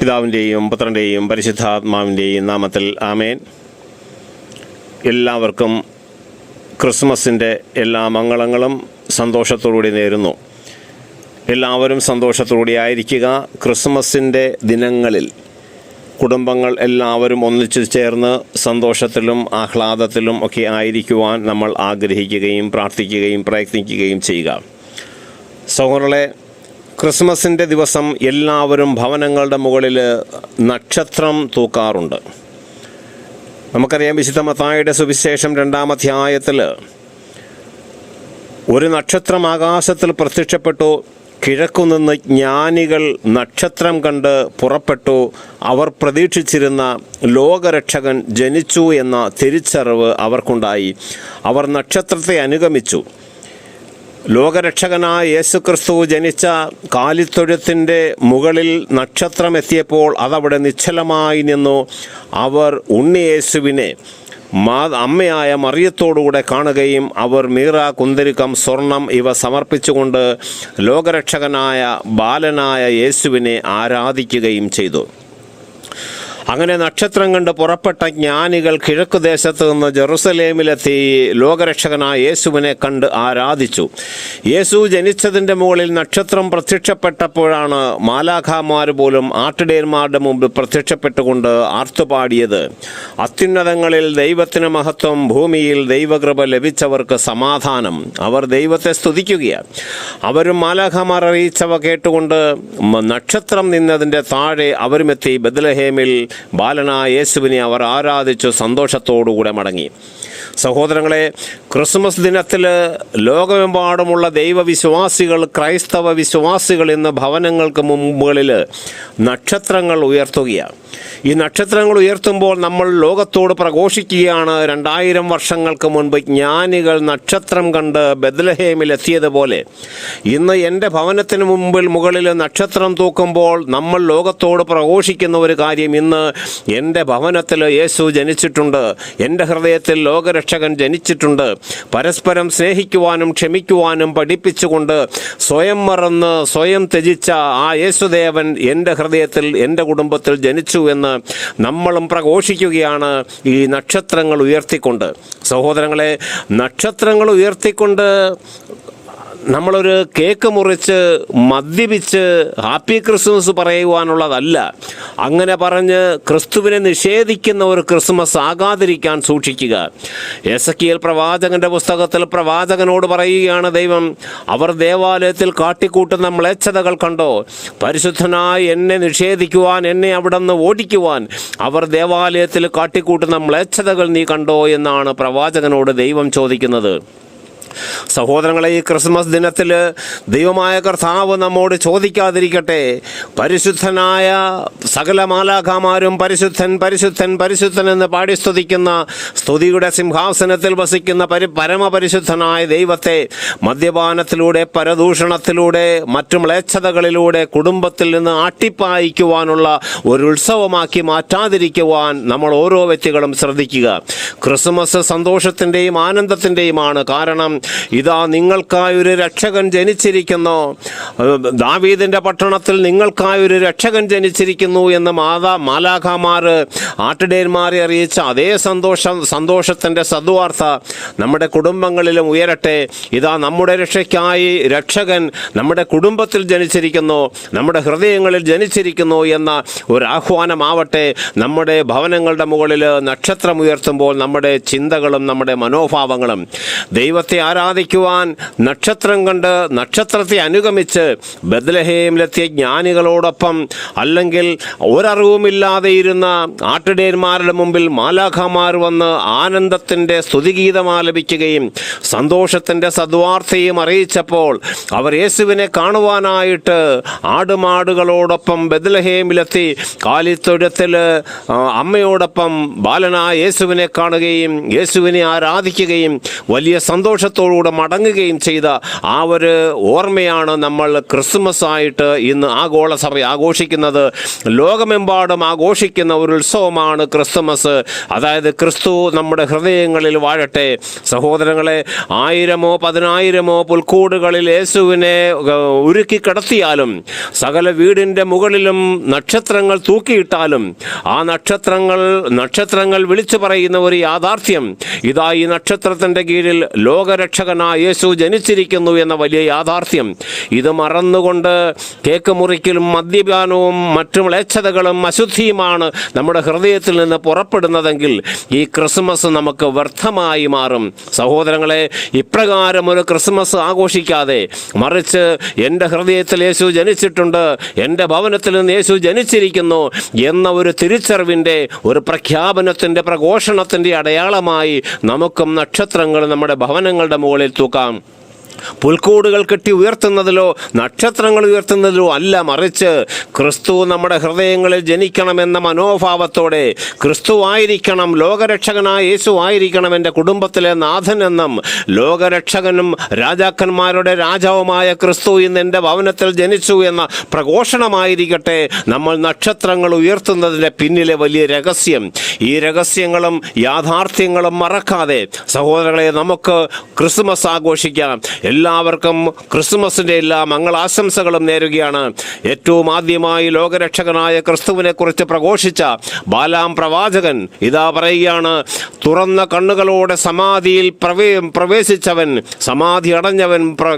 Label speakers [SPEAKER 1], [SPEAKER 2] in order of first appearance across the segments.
[SPEAKER 1] പിതാവിന്റെയും പുത്രന്റെയും പരിശുദ്ധാത്മാവിന്റെയും നാമത്തിൽ ആമേൻ. എല്ലാവർക്കും ക്രിസ്മസിന്റെ എല്ലാ മംഗളങ്ങളും സന്തോഷത്തോടുകൂടി നേരുന്നു. എല്ലാവരും സന്തോഷത്തോടെ ആയിരിക്കുക. ക്രിസ്മസിന്റെ ദിനങ്ങളിൽ കുടുംബങ്ങൾ എല്ലാവരും ഒന്നിച്ചു ചേർന്ന് സന്തോഷത്തിലും ആഹ്ലാദത്തിലും ഒക്കെ ആയിരിക്കുവാൻ നമ്മൾ ആഗ്രഹിക്കുകയും പ്രാർത്ഥിക്കുകയും പ്രയത്നിക്കുകയും ചെയ്യുക. സഹോദരങ്ങളെ ക്രിസ്മസിന്റെ ദിവസം എല്ലാവരും ഭവനങ്ങളുടെ മുകളിൽ നക്ഷത്രം തൂക്കാറുണ്ട്. നമുക്കറിയാം വിശുദ്ധ മത്തായുടെ സുവിശേഷം രണ്ടാമധ്യായത്തിൽ ഒരു നക്ഷത്രം ആകാശത്തിൽ പ്രത്യക്ഷപ്പെട്ടു കിഴക്കുനിന്ന് ജ്ഞാനികൾ നക്ഷത്രം കണ്ട് പുറപ്പെട്ടു അവർ പ്രതീക്ഷിച്ചിരുന്ന ലോകരക്ഷകൻ ജനിച്ചു എന്ന തിരിച്ചറിവ് അവർക്കുണ്ടായി. അവർ നക്ഷത്രത്തെ അനുഗമിച്ചു. ലോകരക്ഷകനായ യേശുക്രിസ്തു ജനിച്ച കാലിത്തൊഴുത്തിന്റെ മുകളിൽ നക്ഷത്രം എത്തിയപ്പോൾ അതവിടെ നിശ്ചലമായി നിന്നു. അവർ ഉണ്ണിയേശുവിനെ മാ അമ്മയായ മറിയത്തോടുകൂടെ കാണുകയും അവർ മീറ കുന്തിരിക്കം സ്വർണം ഇവ സമർപ്പിച്ചുകൊണ്ട് ലോകരക്ഷകനായ ബാലനായ യേശുവിനെ ആരാധിക്കുകയും ചെയ്തു. അങ്ങനെ നക്ഷത്രം കണ്ട് പുറപ്പെട്ട ജ്ഞാനികൾ കിഴക്ക് ദേശത്ത് നിന്ന് ജെറുസലേമിലെത്തി ലോകരക്ഷകനായ യേശുവിനെ കണ്ട് ആരാധിച്ചു. യേശു ജനിച്ചതിന്റെ മുകളിൽ നക്ഷത്രം പ്രത്യക്ഷപ്പെട്ടപ്പോഴാണ് മാലാഖാമാർ പോലും ആട്ടിടയന്മാരുടെ മുമ്പിൽ പ്രത്യക്ഷപ്പെട്ടുകൊണ്ട് ആർത്തുപാടിയത്. അത്യുന്നതങ്ങളിൽ ദൈവത്തിന് മഹത്വം ഭൂമിയിൽ ദൈവകൃപ ലഭിച്ചവർക്ക് സമാധാനം. അവർ ദൈവത്തെ സ്തുതിക്കുകയാണ്. അവരും മാലാഖമാർ അറിയിച്ചവ കേട്ടുകൊണ്ട് നക്ഷത്രം നിന്നതിന്റെ താഴെ അവരുമെത്തി ബദലഹേമിൽ ബാലനായ യേശുവിനെ അവർ ആരാധിച്ചു സന്തോഷത്തോടുകൂടെ മടങ്ങി. സഹോദരങ്ങളെ ക്രിസ്മസ് ദിനത്തിൽ ലോകമെമ്പാടുമുള്ള ദൈവവിശ്വാസികൾ ക്രൈസ്തവ വിശ്വാസികൾ ഇന്ന് ഭവനങ്ങൾക്ക് മുമ്പുകളിൽ നക്ഷത്രങ്ങൾ ഉയർത്തുകയാണ്. ഈ നക്ഷത്രങ്ങൾ ഉയർത്തുമ്പോൾ നമ്മൾ ലോകത്തോട് പ്രഘോഷിക്കുകയാണ്. രണ്ടായിരം വർഷങ്ങൾക്ക് മുൻപ് ജ്ഞാനികൾ നക്ഷത്രം കണ്ട് ബദലഹേമിൽ എത്തിയതുപോലെ ഇന്ന് എന്റെ ഭവനത്തിന് മുമ്പിൽ മുകളിൽ നക്ഷത്രം തൂക്കുമ്പോൾ നമ്മൾ ലോകത്തോട് പ്രഘോഷിക്കുന്ന ഒരു കാര്യം ഇന്ന് എന്റെ ഭവനത്തിൽ യേശു ജനിച്ചിട്ടുണ്ട്. എന്റെ ഹൃദയത്തിൽ ലോകരക്ഷകൻ ജനിച്ചിട്ടുണ്ട്. പരസ്പരം സ്നേഹിക്കുവാനും ക്ഷമിക്കുവാനും പഠിപ്പിച്ചുകൊണ്ട് സ്വയം മറന്ന് സ്വയം ത്യജിച്ച ആ യേശുദേവൻ എന്റെ ഹൃദയത്തിൽ എന്റെ കുടുംബത്തിൽ ജനിച്ചു. എന്ന് നമ്മളും പ്രഘോഷിക്കുകയാണ് ഈ നക്ഷത്രങ്ങൾ ഉയർത്തിക്കൊണ്ട്. സഹോദരങ്ങളെ നക്ഷത്രങ്ങൾ ഉയർത്തിക്കൊണ്ട് നമ്മളൊരു കേക്ക് മുറിച്ച് മദ്യപിച്ച് ഹാപ്പി ക്രിസ്മസ് പറയുവാനുള്ളതല്ല. അങ്ങനെ പറഞ്ഞ് ക്രിസ്തുവിനെ നിഷേധിക്കുന്ന ഒരു ക്രിസ്മസ് ആകാതിരിക്കാൻ സൂക്ഷിക്കുക. എസക്കിയൽ പ്രവാചകന്റെ പുസ്തകത്തിൽ പ്രവാചകനോട് പറയുകയാണ് ദൈവം അവർ ദേവാലയത്തിൽ കാട്ടിക്കൂട്ടുന്ന മ്ലേച്ഛതകൾ കണ്ടോ? പരിശുദ്ധനായി എന്നെ നിഷേധിക്കുവാൻ എന്നെ അവിടെ നിന്ന് ഓടിക്കുവാൻ അവർ ദേവാലയത്തിൽ കാട്ടിക്കൂട്ടുന്ന മ്ലേച്ഛതകൾ നീ കണ്ടോ? എന്നാണ് പ്രവാചകനോട് ദൈവം ചോദിക്കുന്നത്. സഹോദരങ്ങളെ ഈ ക്രിസ്മസ് ദിനത്തിൽ ദൈവമായ കർത്താവ് നമ്മോട് ചോദിക്കാതിരിക്കട്ടെ. പരിശുദ്ധനായ സകല മാലാഖാമാരും പരിശുദ്ധൻ പരിശുദ്ധൻ പരിശുദ്ധൻ എന്ന് പാടി സ്തുതിക്കുന്ന സ്തുതിയുടെ സിംഹാസനത്തിൽ വസിക്കുന്ന പരി പരമപരിശുദ്ധനായ ദൈവത്തെ മദ്യപാനത്തിലൂടെ പരദൂഷണത്തിലൂടെ മറ്റു മ്ലേച്ഛതകളിലൂടെ കുടുംബത്തിൽ നിന്ന് ആട്ടിപ്പായിക്കുവാനുള്ള ഒരു ഉത്സവമാക്കി മാറ്റാതിരിക്കുവാൻ നമ്മൾ ഓരോ വ്യക്തികളും ശ്രദ്ധിക്കുക. ക്രിസ്മസ് സന്തോഷത്തിന്റെയും ആനന്ദത്തിന്റെയുമാണ് കാരണം. ഇതാ നിങ്ങൾക്കായി ഒരു രക്ഷകൻ ജനിച്ചിരിക്കുന്നു. ദാവീദിന്റെ പട്ടണത്തിൽ നിങ്ങൾക്കായി ഒരു രക്ഷകൻ ജനിച്ചിരിക്കുന്നു എന്ന് മാതാ മാലാഖാമാർ ആട്ടിടയന്മാരെ അറിയിച്ച അതേ സന്തോഷം സന്തോഷത്തിന്റെ സദ്വാർത്ത നമ്മുടെ കുടുംബങ്ങളിലും ഉയരട്ടെ. ഇതാ നമ്മുടെ രക്ഷയ്ക്കായി രക്ഷകൻ നമ്മുടെ കുടുംബത്തിൽ ജനിച്ചിരിക്കുന്നു നമ്മുടെ ഹൃദയങ്ങളിൽ ജനിച്ചിരിക്കുന്നു എന്ന ഒരു ആഹ്വാനമാവട്ടെ. നമ്മുടെ ഭവനങ്ങളുടെ മുകളിൽ നക്ഷത്രം ഉയർത്തുമ്പോൾ നമ്മുടെ ചിന്തകളും നമ്മുടെ മനോഭാവങ്ങളും ദൈവത്തെ ആരാധിക്കുവാൻ നക്ഷത്രം കണ്ട് നക്ഷത്രത്തെ അനുഗമിച്ച് ബദ്ലഹേമിലെത്തിയ ജ്ഞാനികളോടൊപ്പം അല്ലെങ്കിൽ ഒരറിവുമില്ലാതെ ഇരുന്ന ആട്ടിടയന്മാരുടെ മുമ്പിൽ മാലാഖമാർ വന്ന് ആനന്ദത്തിന്റെ സ്തുതിഗീതം ആലപിക്കുകയും സന്തോഷത്തിന്റെ സദ്വാർത്തയും അറിയിച്ചപ്പോൾ അവർ യേശുവിനെ കാണുവാനായിട്ട് ആടുമാടുകളോടൊപ്പം ബദലഹേമിലെത്തി കാലിത്തൊഴുത്തിൽ അമ്മയോടൊപ്പം ബാലനായ യേശുവിനെ കാണുകയും യേശുവിനെ ആരാധിക്കുകയും വലിയ സന്തോഷത്തോടെ ആനന്ദത്തോടുകൂടെ മടങ്ങുകയും ചെയ്ത ആ ഒരു ഓർമ്മയാണ് നമ്മൾ ക്രിസ്മസ് ആയിട്ട് ഇന്ന് ആഗോള സഭ ആഘോഷിക്കുന്നത്. ലോകമെമ്പാടും ആഘോഷിക്കുന്ന ഒരു ഉത്സവമാണ് ക്രിസ്മസ്. അതായത് ക്രിസ്തു നമ്മുടെ ഹൃദയങ്ങളിൽ വാഴട്ടെ. സഹോദരങ്ങളെ ആയിരമോ പതിനായിരമോ പുൽക്കൂടുകളിൽ യേശുവിനെ ഉരുക്കി കിടത്തിയാലും സകല വീടിന്റെ മുകളിലും നക്ഷത്രങ്ങൾ തൂക്കിയിട്ടാലും ആ നക്ഷത്രങ്ങൾ നക്ഷത്രങ്ങൾ വിളിച്ചു പറയുന്ന ഒരു യാഥാർത്ഥ്യം ഇതാ ഈ നക്ഷത്രത്തിന്റെ കീഴിൽ ലോകരക്ഷകനായ യേശു ജനിച്ചിരിക്കുന്നു എന്ന വലിയ യാഥാർത്ഥ്യം. ഇത് മറന്നുകൊണ്ട് കേക്ക് മുറിക്കലും മദ്യപാനവും മറ്റു മ്ലേച്ഛതകളും അശുദ്ധിയുമാണ് നമ്മുടെ ഹൃദയത്തിൽ നിന്ന് പുറപ്പെടുന്നതെങ്കിൽ ഈ ക്രിസ്മസ് നമുക്ക് വ്യർത്ഥമായി മാറും. സഹോദരങ്ങളെ ഇപ്രകാരം ഒരു ക്രിസ്മസ് ആഘോഷിക്കാതെ മറിച്ച് എന്റെ ഹൃദയത്തിൽ യേശു ജനിച്ചിട്ടുണ്ട് എന്റെ ഭവനത്തിൽ നിന്ന് യേശു ജനിച്ചിരിക്കുന്നു എന്ന ഒരു തിരിച്ചറിവിന്റെ ഒരു പ്രഖ്യാപനത്തിന്റെ പ്രഘോഷണത്തിന്റെ അടയാളമായി നമുക്കും നക്ഷത്രങ്ങൾ നമ്മുടെ ഭവനങ്ങളുടെ മുകളിൽ തൂക്കാം. പുൽക്കൂടുകൾ കെട്ടി ഉയർത്തുന്നതിലോ നക്ഷത്രങ്ങൾ ഉയർത്തുന്നതിലോ അല്ല മറിച്ച് ക്രിസ്തു നമ്മുടെ ഹൃദയങ്ങളിൽ ജനിക്കണമെന്ന മനോഭാവത്തോടെ ക്രിസ്തു ആയിരിക്കണം ലോകരക്ഷകനായ യേശു ആയിരിക്കണം എന്റെ കുടുംബത്തിലെ നാഥൻ എന്നും ലോകരക്ഷകനും രാജാക്കന്മാരുടെ രാജാവുമായ ക്രിസ്തു ഇന്ന് എന്റെ ഭവനത്തിൽ ജനിച്ചു എന്ന പ്രഘോഷണമായിരിക്കട്ടെ നമ്മൾ നക്ഷത്രങ്ങൾ ഉയർത്തുന്നതിന്റെ പിന്നിലെ വലിയ രഹസ്യം. ഈ രഹസ്യങ്ങളും യാഥാർത്ഥ്യങ്ങളും മറക്കാതെ സഹോദരങ്ങളെ നമുക്ക് ക്രിസ്മസ് ആഘോഷിക്കാം. എല്ലാവർക്കും ക്രിസ്മസിന്റെ എല്ലാ മംഗളാശംസകളും നേരുകയാണ്. ഏറ്റവും ആദ്യമായി ലോകരക്ഷകനായ ക്രിസ്തുവിനെ കുറിച്ച് പ്രഘോഷിച്ച ബാലാം പ്രവാചകൻ ഇതാ പറയുകയാണ് തുറന്ന കണ്ണുകളോടെ സമാധിയിൽ പ്രവേ പ്രവേശിച്ചവൻ സമാധി അടഞ്ഞവൻ പ്ര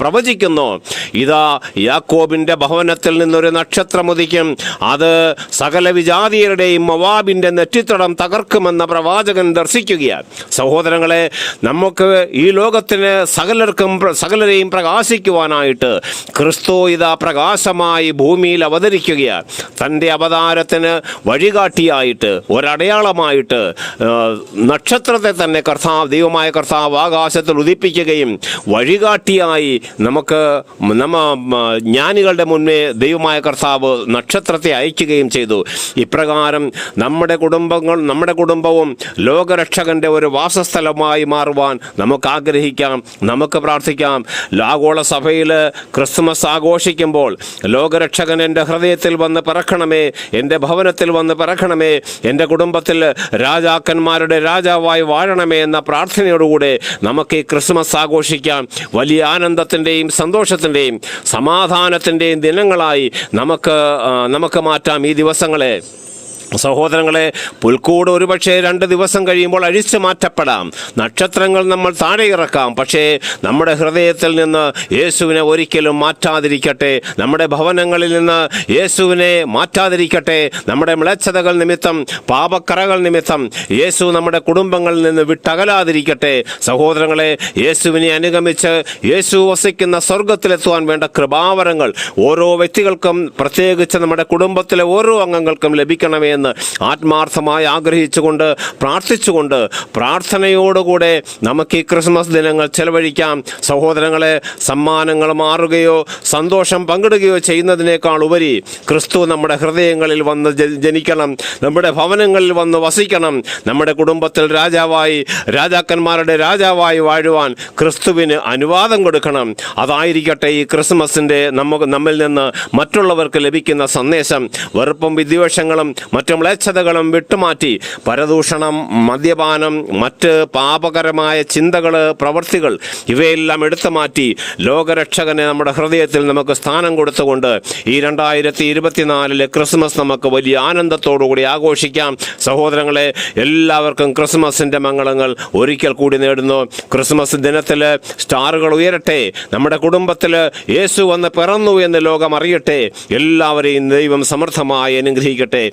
[SPEAKER 1] പ്രവചിക്കുന്നു. ഇതാ യാക്കോബിന്റെ ഭവനത്തിൽ നിന്നൊരു നക്ഷത്രം ഉദിക്കും. അത് സകല വിജാതീയരുടെയും മവാബിന്റെ നെറ്റിത്തടം തകർക്കുമെന്ന പ്രവാചകൻ ദർശിക്കുകയാണ്. സഹോദരങ്ങളെ നമുക്ക് ഈ ലോകത്തിന് സകലർക്കും പ്ര- സകലരെയും പ്രകാശിക്കുവാനായിട്ട് ക്രിസ്തു ഇതാ പ്രകാശമായി ഭൂമിയിൽ അവതരിക്കുകയാണ് തന്റെ അവതാരത്തിന് വഴികാട്ടിയായിട്ട് ഒരടയാളമായിട്ട് നക്ഷത്രത്തെ തന്നെ കർത്താവ് ദൈവമായ കർത്താവ് ആകാശത്തിൽ ഉദിപ്പിക്കുകയും വഴികാട്ടിയായി നമുക്ക് നമ്മ ജ്ഞാനികളുടെ മുന്നേ ദൈവമായ കർത്താവ് നക്ഷത്രത്തെ അയക്കുകയും ചെയ്തു. ഇപ്രകാരം നമ്മുടെ കുടുംബങ്ങൾ നമ്മുടെ കുടുംബവും ലോകരക്ഷകന്റെ ഒരു വാസസ്ഥലമായി മാറുവാൻ നമുക്ക് ആഗ്രഹിക്കാം. നമുക്ക് പ്രാർത്ഥിക്കാം. ആഗോള സഭയിൽ ക്രിസ്മസ് ആഘോഷിക്കുമ്പോൾ ലോകരക്ഷകൻ എന്റെ ഹൃദയത്തിൽ വന്ന് പറക്കണമേ എന്റെ ഭവനത്തിൽ വന്ന് പറക്കണമേ എന്റെ കുടുംബത്തിൽ രാജാക്കന്മാരുടെ രാജാവായി വാഴണമേ എന്ന പ്രാർത്ഥനയോടുകൂടെ നമുക്ക് ഈ ക്രിസ്മസ് ആഘോഷിക്കാം. വലിയ ആനന്ദത്തിന്റെയും സന്തോഷത്തിന്റെയും സമാധാനത്തിന്റെയും ദിനങ്ങളായി നമുക്ക് നമുക്ക് മാറ്റാം ഈ ദിവസങ്ങളെ. സഹോദരങ്ങളെ പുൽക്കൂട് ഒരുപക്ഷെ രണ്ട് ദിവസം കഴിയുമ്പോൾ അഴിച്ചു മാറ്റപ്പെടാം. നക്ഷത്രങ്ങൾ നമ്മൾ താഴെ ഇറക്കാം. പക്ഷേ നമ്മുടെ ഹൃദയത്തിൽ നിന്ന് യേശുവിനെ ഒരിക്കലും മാറ്റാതിരിക്കട്ടെ. നമ്മുടെ ഭവനങ്ങളിൽ നിന്ന് യേശുവിനെ മാറ്റാതിരിക്കട്ടെ. നമ്മുടെ മ്ലേച്ഛതകൾ നിമിത്തം പാപക്കറകൾ നിമിത്തം യേശു നമ്മുടെ കുടുംബങ്ങളിൽ നിന്ന് വിട്ടകലാതിരിക്കട്ടെ. സഹോദരങ്ങളെ യേശുവിനെ അനുഗമിച്ച് യേശു വസിക്കുന്ന സ്വർഗത്തിലെത്തുവാൻ വേണ്ട കൃപാവരങ്ങൾ ഓരോ വ്യക്തികൾക്കും പ്രത്യേകിച്ച് നമ്മുടെ കുടുംബത്തിലെ ഓരോ അംഗങ്ങൾക്കും ലഭിക്കണമേ എന്ന് ആത്മാർത്ഥമായി ആഗ്രഹിച്ചുകൊണ്ട് പ്രാർത്ഥിച്ചുകൊണ്ട് പ്രാർത്ഥനയോടുകൂടെ നമുക്ക് ഈ ക്രിസ്മസ് ദിനങ്ങൾ ചെലവഴിക്കാം. സഹോദരങ്ങളെ സമ്മാനങ്ങൾ മാറുകയോ സന്തോഷം പങ്കിടുകയോ ചെയ്യുന്നതിനേക്കാൾ ഉപരി ക്രിസ്തു നമ്മുടെ ഹൃദയങ്ങളിൽ വന്ന് ജനിക്കണം. നമ്മുടെ ഭവനങ്ങളിൽ വന്ന് വസിക്കണം. നമ്മുടെ കുടുംബത്തിൽ രാജാവായി രാജാക്കന്മാരുടെ രാജാവായി വാഴുവാൻ ക്രിസ്തുവിന് അനുവാദം കൊടുക്കണം. അതായിരിക്കട്ടെ ഈ ക്രിസ്മസിന്റെ നമുക്ക് നമ്മിൽ നിന്ന് മറ്റുള്ളവർക്ക് ലഭിക്കുന്ന സന്ദേശം. വെറുപ്പും വിദ്വേഷങ്ങളും മറ്റു മ്ലേച്ഛതകളും വിട്ടുമാറ്റി പരദൂഷണം മദ്യപാനം മറ്റ് പാപകരമായ ചിന്തകൾ പ്രവൃത്തികൾ ഇവയെല്ലാം എടുത്തു മാറ്റി ലോകരക്ഷകനെ നമ്മുടെ ഹൃദയത്തിൽ നമുക്ക് സ്ഥാനം കൊടുത്തുകൊണ്ട് ഈ രണ്ടായിരത്തി ഇരുപത്തിനാലിലെ ക്രിസ്മസ് നമുക്ക് വലിയ ആനന്ദത്തോടുകൂടി ആഘോഷിക്കാം. സഹോദരങ്ങളെ എല്ലാവർക്കും ക്രിസ്മസിന്റെ മംഗളങ്ങൾ ഒരിക്കൽ കൂടി നേടുന്നു. ക്രിസ്മസ് ദിനത്തിൽ സ്റ്റാറുകൾ ഉയരട്ടെ. നമ്മുടെ കുടുംബത്തിൽ യേശു വന്ന് പിറന്നു എന്ന് ലോകം അറിയട്ടെ. എല്ലാവരെയും ദൈവം സമൃദ്ധമായി അനുഗ്രഹിക്കട്ടെ.